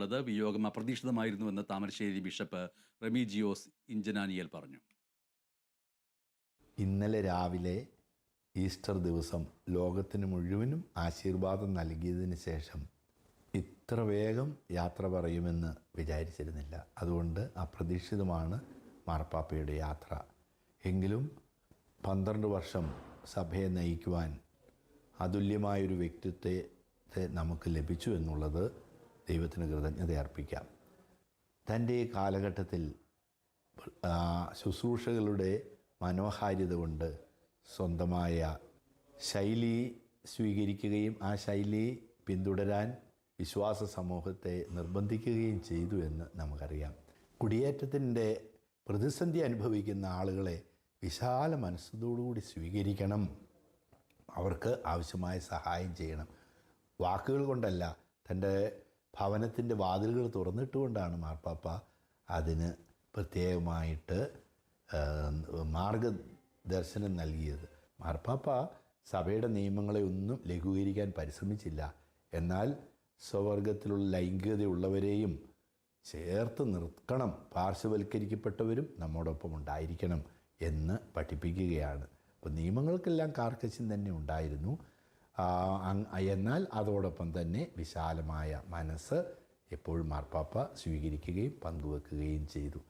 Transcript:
ഉള്ളത് വിയോഗം അപ്രതീക്ഷിതമായിരുന്നുവെന്ന് താമരശ്ശേരി ബിഷപ്പ് റെമിജിയോസ് ഇഞ്ചനാനിയൽ പറഞ്ഞു. ഇന്നലെ രാവിലെ ഈസ്റ്റർ ദിവസം ലോകത്തിന് മുഴുവനും ആശീർവാദം നൽകിയതിന് ശേഷം ഇത്ര വേഗം യാത്ര പറയുമെന്ന് വിചാരിച്ചിരുന്നില്ല. അതുകൊണ്ട് അപ്രതീക്ഷിതമാണ് മാർപ്പാപ്പയുടെ യാത്ര. എങ്കിലും പന്ത്രണ്ട് വർഷം സഭയെ നയിക്കുവാൻ അതുല്യമായൊരു വ്യക്തിത്വത്തെ നമുക്ക് ലഭിച്ചു എന്നുള്ളത് ദൈവത്തിന് കൃതജ്ഞത അർപ്പിക്കാം തന്റെ കാലഘട്ടത്തിൽ ശുശ്രൂഷകളുടെ മനോഹാരിത കൊണ്ട് സ്വന്തമായ ശൈലി സ്വീകരിക്കുകയും ആ ശൈലി പിന്തുടരാൻ വിശ്വാസ സമൂഹത്തെ നിർബന്ധിക്കുകയും ചെയ്തു എന്ന് നമുക്കറിയാം. കുടിയേറ്റത്തിന്റെ പ്രതിസന്ധി അനുഭവിക്കുന്ന ആളുകളെ വിശാല മനസ്സോടുകൂടി സ്വീകരിക്കണം. അവർക്ക് ആവശ്യമായ സഹായം ചെയ്യണം. വാക്കുകൾ കൊണ്ടല്ല തന്റെ ഭവനത്തിന്റെ വാതിലുകൾ തുറന്നിട്ടുകൊണ്ടാണ് മാർപ്പാപ്പ അതിന് പ്രത്യേകമായിട്ട് മാർഗദർശനം നൽകിയത്. മാർപ്പാപ്പ സഭയുടെ നിയമങ്ങളെ ഒന്നും ലഘൂകരിക്കാൻ പരിശ്രമിച്ചില്ല. എന്നാൽ സ്വവർഗത്തിലുള്ള ലൈംഗികതയുള്ളവരെയും ചേർത്ത് നിർത്തണം പാർശ്വവൽക്കരിക്കപ്പെട്ടവരും നമ്മോടൊപ്പം ഉണ്ടായിരിക്കണം എന്ന് പഠിപ്പിക്കുകയാണ്. അപ്പോൾ നിയമങ്ങൾക്കെല്ലാം കാർക്കശ്യം തന്നെ ഉണ്ടായിരുന്നു. എന്നാൽ അതോടൊപ്പം തന്നെ വിശാലമായ മനസ്സ് എപ്പോഴും മാർപ്പാപ്പ സ്വീകരിക്കുകയും പങ്കുവെക്കുകയും ചെയ്തു.